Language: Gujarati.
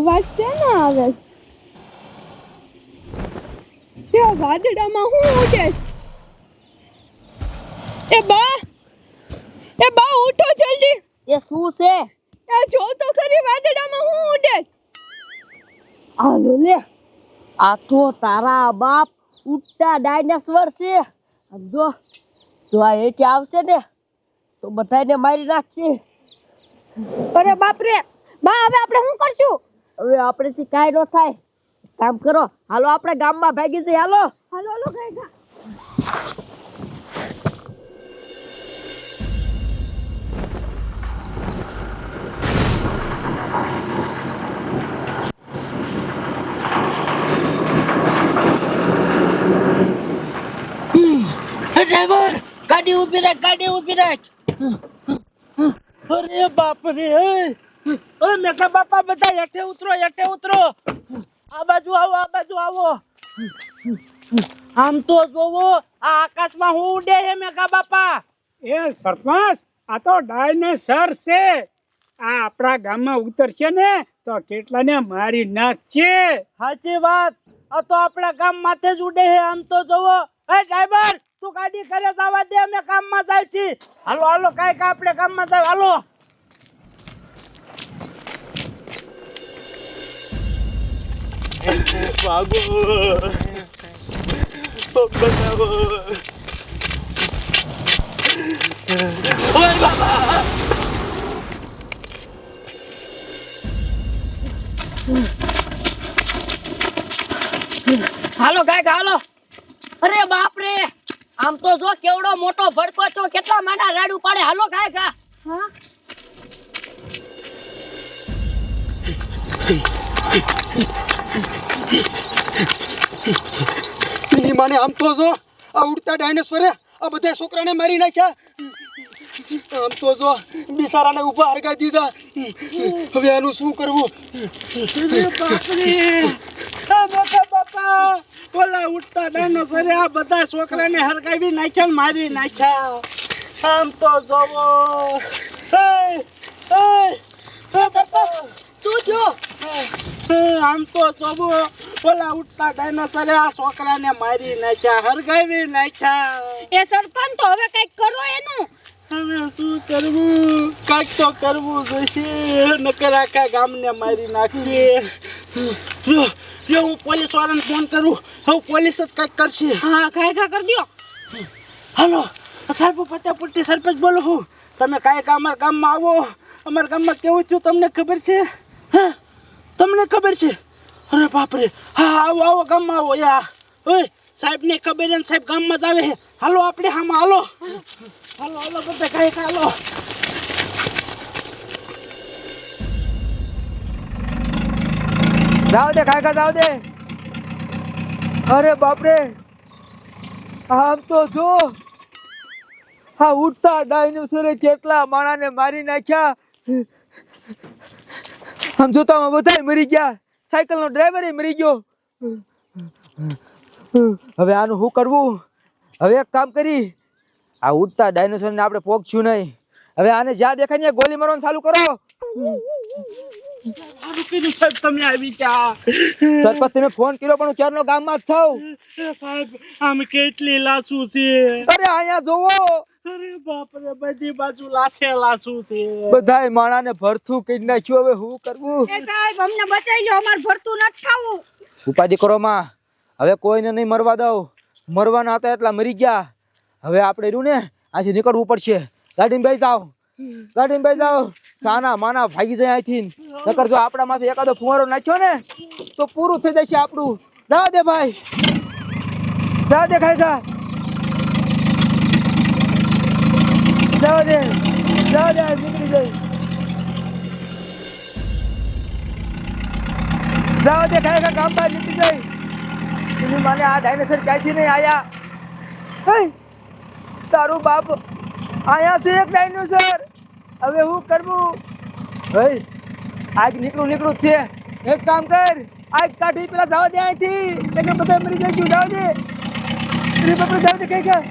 અવાજ છે ને આવે તે વાદળામાં હું ઉઠે? એ બા! એ બા ઉઠો જલ્દી! એ શું છે? એ જો તો ખરી વાદળામાં હું ઉઠે? આ લો લે આ તો તારા બાપ ઉડતા ડાયનાસોર છે. આમ જો આ હેઠે આવશે ને તો બધાને મારી નાખશે. અરે બાપરે બા હવે આપણે શું કરશું? હવે આપણેથી કાંઈ ન થાય. કામ કરો. હાલો આપણે ગામમાં ભાગી જઈએ. હાલો. હાલો હાલો ગઈ ગા ડ્રાઈવર ગાડી ઊભી રાખ ગાડી ઊભી રાખ. અરે બાપ રે ઓય મેકા બાપા બધા હેઠે ઉતરો હેઠે ઉતરો. આ બાજુ આવો આ બાજુ આવો. આમ તો જોવો આ આકાશમાં હું ઉડે હે મેકા બાપા. એ સરપંચ આ તો ડાયનેસર છે. આ આપણા ગામમાં ઉતરશે ને તો કેટલાને મારી નાખશે? સાચી વાત. આ તો આપણા ગામ માથે જ ઉડે હે આમ તો જોવો. એ ડ્રાઈવર તું ગાડી કરે જવા દે અમે કામમાં જાય છે હાલો હાલો કાંઈક આપણે કામમાં જાય. હાલો. ભાગો બચાવો ઓય બાબા હાલો, કાંઈક હાલો. અરે બાપ રે આમ તો જો કેવડો મોટો ભડકો છો, કેટલા માના રાડુ પાડે હાલો, કાંઈક હા. એની માને આમ તો જો આ ઉડતા ડાયનોસોરે આ બધા છોકરાને મારી નાખ્યા. આમ તો જો બિસારાને ઊભા હરગાઈ દીધા. હવે આનું શું કરવું? બાપા ઓલા ઉઠતા ડાયનોસરે આ બધા છોકરાને હરગાવી નાખ્યા ને મારી નાખ્યા. આમ તો જોવો. એ, એ, એ બાપા. તું જો. આમ તો સબુ ઓલા ઉઠતા ડાયનોસરે આ છોકરાને મારી નાખ્યા હરગાવી નાખ્યા. એ સરપંચ તો હવે કંઈક કરો એનું. હવે શું કરવું? કાંઈક તો કરવું જોઈશે. નકર આખા ગામને મારી નાખશે. જો હું પોલીસ વાળાને ફોન કરું. હું પોલીસ જ કાંઈક કરશે. હા ખાઈ ખા કરી દ્યો. હલો સાહેબ ફતેપુરથી સરપંચ બોલું છું. તમે કાંઈક અમારા ગામમાં આવો. અમારા ગામમાં કેવું થયું તમને ખબર છે? હા? તમને ખબર છે? અરે બાપરે. હા, આવો આવો, ગામમાં આવો. યા. ઓય, સાહેબને ખબર ને સાહેબ ગામમાં જ આવે છે. હાલો, આપણે હામાં, હાલો. હાલો હાલો, બધા કાંઈ હાલો. જાવ દે, ખાઈ જાવ દે. અરે બાપરે. આમ તો જો. હા ઉઠતા ડાયનોસરે કેટલા માણાને મારી નાખ્યા. આમ જોતામાં બધાય મરી ગયા. સાયકલનો ડ્રાઈવર મરી ગયો. હવે આનું શું કરવું? હવે એક કામ કરી. આ ઉડતા ડાયનોસરને આપણે પોગશું નહીં. હવે આને જ્યાં દેખાય ને ગોલી મારવાનું ચાલુ કરો. સાહેબ તમે આવી ગયા. સરપંચ તમે ફોન કર્યો પણ હું ક્યારનો ગામમાં જ છું. સાહેબ આમ કેટલી લાશું છે. અરે અહીંયા જોવો. અરે બાપરે બધી બાજુ લાશે લાશું છે? બધાય માણાને ભરથું કરી નાખ્યું હવે શું કરવું? એ સાહેબ અમને બચાવી લો અમારે ભરતું નથી ખાવું. ઉપાધિ કરો માં. હવે કોઈને નહીં મરવા દઉં. મરવાના હતા એટલા મરી ગયા. હવે આપણે રહ્યું ને આથી નીકળવું પડશે. ગાડીમાં બેસી જાઓ. ગાડીમાં બેસી જાઓ. સાના માના ભાગી જાય અહીંથી નકર જો આપણા માથે એકાદો ફુવારો નાખ્યો ને તો પૂરું થઈ જશે આપણું. જા દે ભાઈ. જા દે ખાઈ ખા જવા દે જવા દે નીકળી જાય જાવ દે ખાય ગામ બહાર નીકળી જાય તું મને આ ડાયનેસર ક્યાંથી નહીં આયા? હે તારું બાપ આયા છે એક ડાયનોસર હવે હું કરવું? હે આજ નીકળું નીકળું છે. એક કામ કર, આજ કાઢી, પેલા જવા દે અહીંથી. એટલે બધા મરી જાય જાવ દે અરે બાપરે જાવ દે કઈ કા